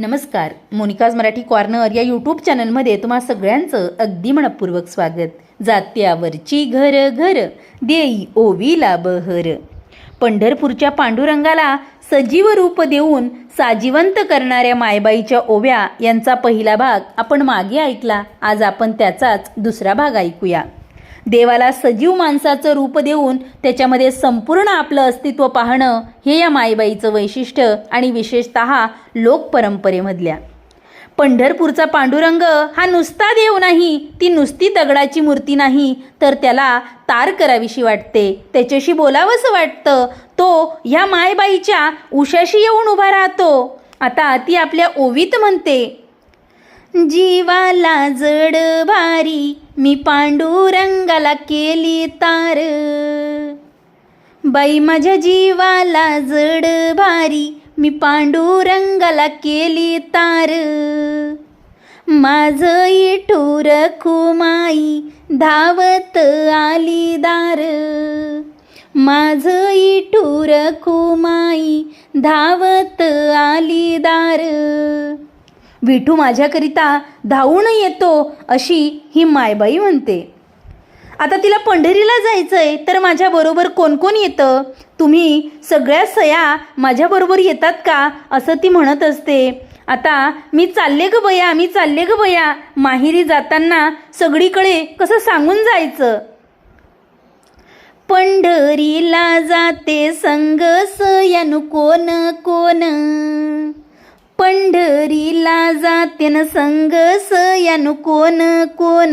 नमस्कार Monika's Marathi corner या YouTube चॅनलमध्ये तुम्हा सगळ्यांचं अगदी मनपूर्वक स्वागत. जात्यावरची घर घर देई ओवीला बहर. पंढरपूरच्या पांडुरंगाला सजीव रूप देऊन साजिवंत करणाऱ्या मायबाईच्या ओव्या यांचा पहिला भाग आपण मागे ऐकला. आज आपण त्याचाच दुसरा भाग ऐकूया. देवाला सजीव माणसाचं रूप देऊन त्याच्यामध्ये संपूर्ण आपलं अस्तित्व पाहणं हे या मायबाईचं वैशिष्ट्य आणि विशेषत लोकपरंपरेमधल्या पंढरपूरचा पांडुरंग हा नुसता देव नाही ती नुसती दगडाची मूर्ती नाही तर त्याला तार करावीशी वाटते. त्याच्याशी बोलावंसं वाटतं. तो ह्या मायबाईच्या उशाशी येऊन उभा राहतो. आता ती आपल्या ओवीत म्हणते जीवाला जड भारी मी पांडुरंगाला केली तार. बाई माझ्या जीवाला जड भारी मी पांडुरंगाला केली तार. माझं इठूर खुमाई धावत आली दार. माझं इठूर खुमाई धावत आली दार. विठू माझ्याकरिता धावून येतो अशी ही मायबाई म्हणते. आता तिला पंढरीला जायचं आहे तर माझ्याबरोबर कोण कोण येतं? तुम्ही सगळ्या सया माझ्याबरोबर येतात का? असं ती म्हणत असते. आता मी चालले ग बया मी चालले ग बया. माहेरी जाताना सगळीकडे कसं सांगून जायचं? पंढरीला जाते संग सयानु कोण कोण? पंढरीला जाते न संग सयानु कोण कोण?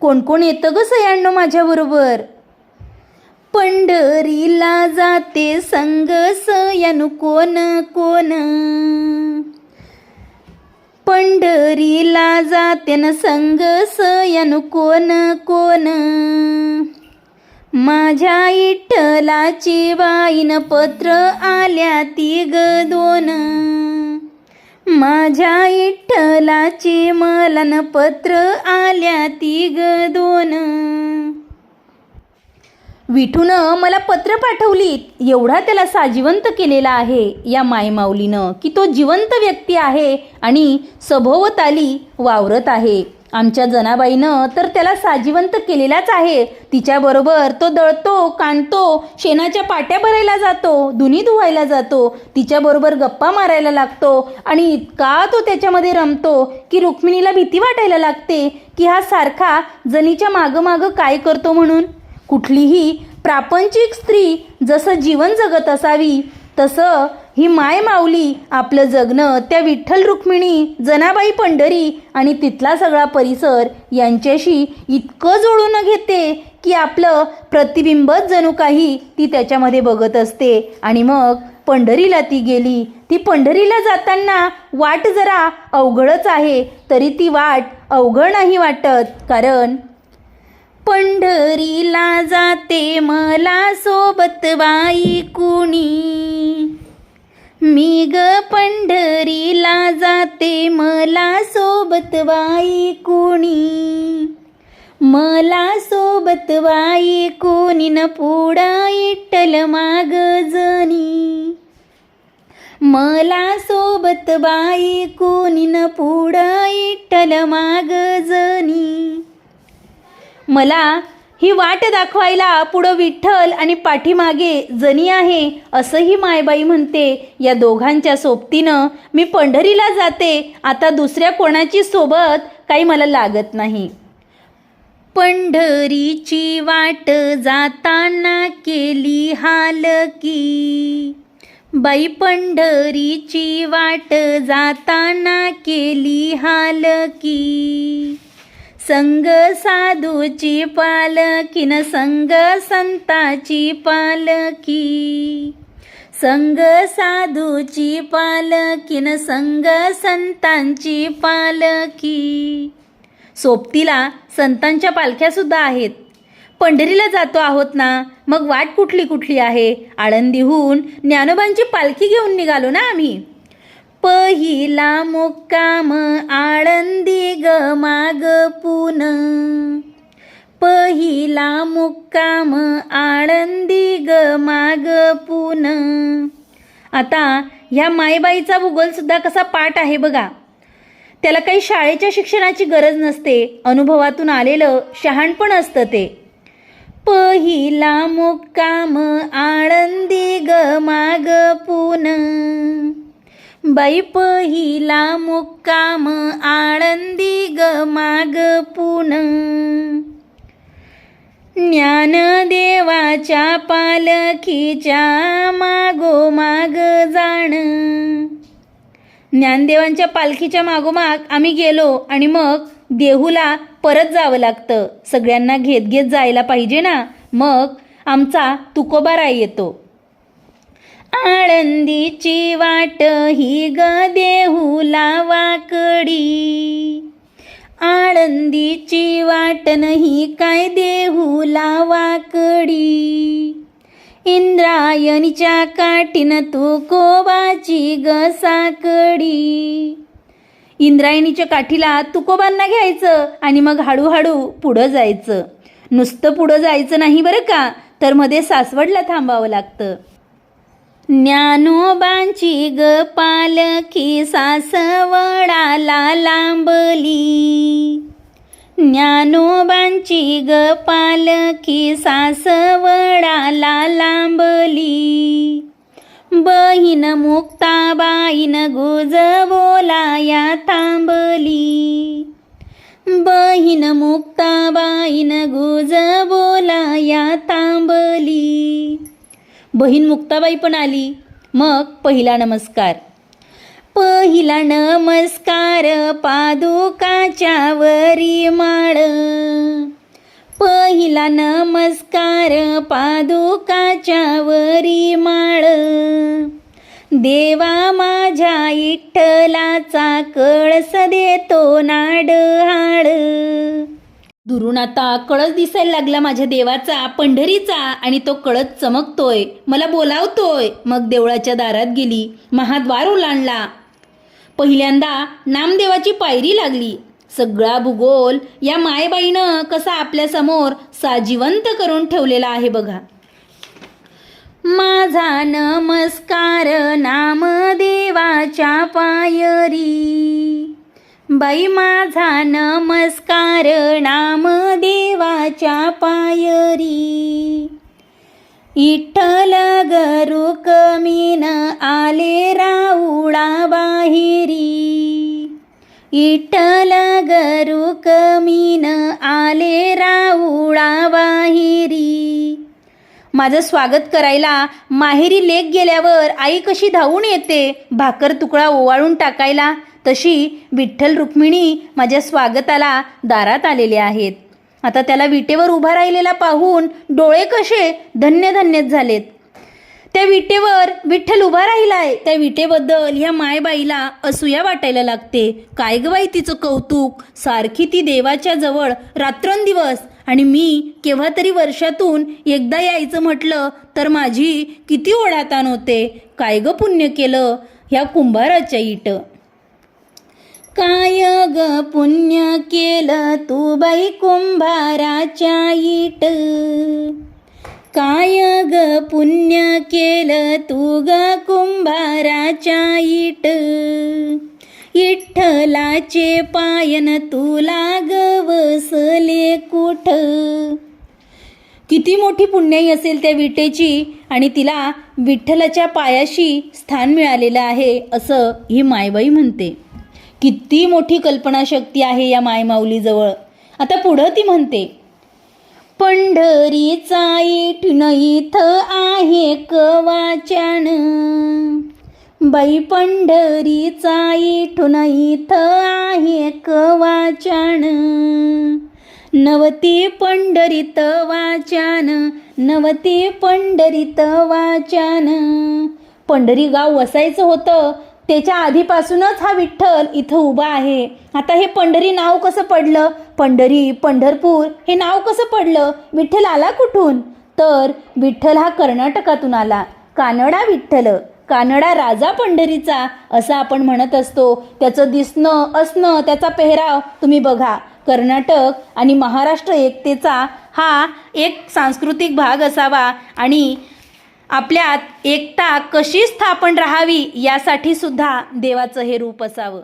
कोण कोण येतं ग सयाण्णो माझ्याबरोबर? पंढरीला जाते संग सयानु कोण कोण? पंढरीला जाते न संग सयानु कोण कोण? माझ्या इठ्ठलाची बाईन पत्र आल्या ती ग दोन. माझ्या इठ्ठलाची मलन पत्र आल्या ती ग दोन. विठूनं मला पत्र पाठवलीत. एवढा त्याला साजिवंत केलेला आहे या मायमाऊलीनं की तो जिवंत व्यक्ती आहे आणि सभोवताली वावरत आहे. आमच्या जनाबाईनं तर त्याला साजिवंत केलेलाच आहे. तिच्याबरोबर तो दळतो कांडतो शेणाच्या पाट्या भरायला जातो धुनी धुवायला जातो तिच्याबरोबर गप्पा मारायला लागतो आणि इतका तो त्याच्यामध्ये रमतो की रुक्मिणीला भीती वाटायला लागते की हा सारखा जनीच्या मागं मागं काय करतो म्हणून. कुठलीही प्रापंचिक स्त्री जसं जीवन जगत असावी तसं ही माय माऊली आपलं जगणं त्या विठ्ठल रुक्मिणी जनाबाई पंढरी आणि तिथला सगळा परिसर यांच्याशी इतकं जोडून घेते की आपलं प्रतिबिंबच जणू काही ती त्याच्यामध्ये बघत असते. आणि मग पंढरीला ती गेली. ती पंढरीला जाताना वाट जरा अवघडच आहे तरी ती वाट अवघड नाही वाटत. कारण पंढरीला जाते मला सोबत बाई कुणी. जाते मला सोबत बाई कोणी? मला सोबत बाई कोणी न पुढा इटल माग जनी मला सोबत बाई कोणी न पुढा इटल माग जनी मला ही वाट दाखवायला पुढं विठ्ठल आणि पाठीमागे जणी आहे असंही मायबाई म्हणते. या दोघांच्या सोबतीनं मी पंढरीला जाते. आता दुसऱ्या कोणाची सोबत काही मला लागत नाही. पंढरीची वाट जाताना केली हालकी बाई पंढरीची वाट जाताना केली हालकी संग साधूची पालकीन संग संताची पालकी संग साधूची पालकीन संग संतांची पालकी सोबतीला संतांच्या पालख्यासुद्धा आहेत. पंढरीला जातो आहोत ना मग वाट कुठली कुठली आहे? आळंदीहून ज्ञानोबांची पालखी घेऊन निघालो ना आम्ही. पहिला मुक्काम आळंदी ग माग पुन. पहिला मुक्काम आळंदी ग माग पुन. आता ह्या मायबाईचा भूगोल सुद्धा कसा पाठ आहे बघा. त्याला काही शाळेच्या शिक्षणाची गरज नसते. अनुभवातून आलेलं शहाणपण असतं ते. पहिला मुक्काम आळंदी ग माग पुन. बाई पहिला मुक्काम आळंदी ग माग पुन. ज्ञानदेवाच्या पालखीच्या मागोमाग जाण. ज्ञानदेवांच्या पालखीच्या मागोमाग आम्ही गेलो आणि मग देहूला परत जावं लागतं. सगळ्यांना घेत घेत जायला पाहिजे ना? मग आमचा तुकोबाराय येतो. आळंदीची वाट ही ग देहूला वाकडी. आळंदीची वाट नाही काय देहूला वाकडी. इंद्रायणीच्या काठीनं तू कोबाची ग साकडी. इंद्रायणीच्या काठीला तुकोबांना घ्यायचं आणि मग हळूहळू पुढं जायचं. नुसतं पुढं जायचं नाही बरं का? तर मध्ये सासवडला थांबावं लागतं. ज्ञानोबांची ग पालखी सासवडाला लांबली. ज्ञानोबांची ग पालखी सासवडाला लांबली. बहीण मुक्ताबाईन गुज बोलाया थांबली. बहीण मुक्ताबाईन गुज बहीण मुक्ताबाई पण आली. मग पहिला नमस्कार. पहिला नमस्कार पादुकाच्या वरी माळ. पहिला नमस्कार पादुकाच्या वरी माळ. देवा माझ्या इठ्ठलाचा कळस देतो नाडहाळ. दुरून आता कळस दिसायला लागला माझ्या देवाचा पंढरीचा आणि तो कळस चमकतोय. मला बोलावतोय. मग देवळाच्या दारात गेली. महाद्वार ओलांडला. पहिल्यांदा नामदेवाची पायरी लागली. सगळा भूगोल या मायबाईनं कसा आपल्यासमोर साजिवंत करून ठेवलेला आहे बघा. माझा नमस्कार नामदेवाच्या पायरी. बाई माझा नमस्कार नाम देवाच्या पायरी. इठ्ठल गरु कमीन आले राऊळा बाहेरी. इठ्ठल गरु कमीन आले राऊळा बाहेरी. माझं स्वागत करायला माहेरी लेक गेल्यावर आई कशी धावून येते? भाकर तुकडा ओवाळून टाकायला तशी विठ्ठल रुक्मिणी माझ्या स्वागताला दारात आलेले आहेत. आता त्याला विटेवर उभा राहिलेला पाहून डोळे कसे धन्य धन्यच झालेत. त्या विटेवर विठ्ठल उभा राहिलाय त्या विटेबद्दल ह्या मायबाईला असूया वाटायला लागते. काय ग बाई तिचं कौतुक? सारखी ती देवाच्या जवळ रात्रंदिवस. आणि मी केव्हा तरी वर्षातून एकदा यायचं म्हटलं तर माझी किती ओढाताण होते. काय ग पुण्य केलं? ह्या कुंभाराच्या इटं. काय ग पुण्य केलं तू बाई कुंभाराच्या ईट. काय ग पुण्य केलं तू ग कुंभाराच्या ईट. इठ्ठलाचे पायन तुला गवसले कुठ. किती मोठी पुण्याई असेल त्या विटेची आणि तिला विठ्ठलाच्या पायाशी स्थान मिळालेलं आहे असं ही मायबाई म्हणते. किती मोठी कल्पनाशक्ती आहे या मायमाऊलीजवळ. आता पुढं ती म्हणते पंढरीचा इठून इथं आहे कवाचान बाई पंढरीचा इठून इथं आहे कवाचान नवती पंढरीत वाचान नवती पंढरीत वाचान पंढरी गाव वसायचं होतं त्याच्या आधीपासूनच हा विठ्ठल इथं उभा आहे. आता हे पंढरी नाव कसं पडलं? पंढरी पंढरपूर हे नाव कसं पडलं? विठ्ठल आला कुठून? तर विठ्ठल हा कर्नाटकातून आला. कानडा विठ्ठल कानडा राजा पंढरीचा असं आपण म्हणत असतो. त्याचं दिसणं असणं त्याचा पेहराव तुम्ही बघा. कर्नाटक आणि महाराष्ट्र एकतेचा हा एक सांस्कृतिक भाग असावा आणि आपल्यात एकता कशी स्थापन राहावी यासाठी सुद्धा देवाचं हे रूप असावं.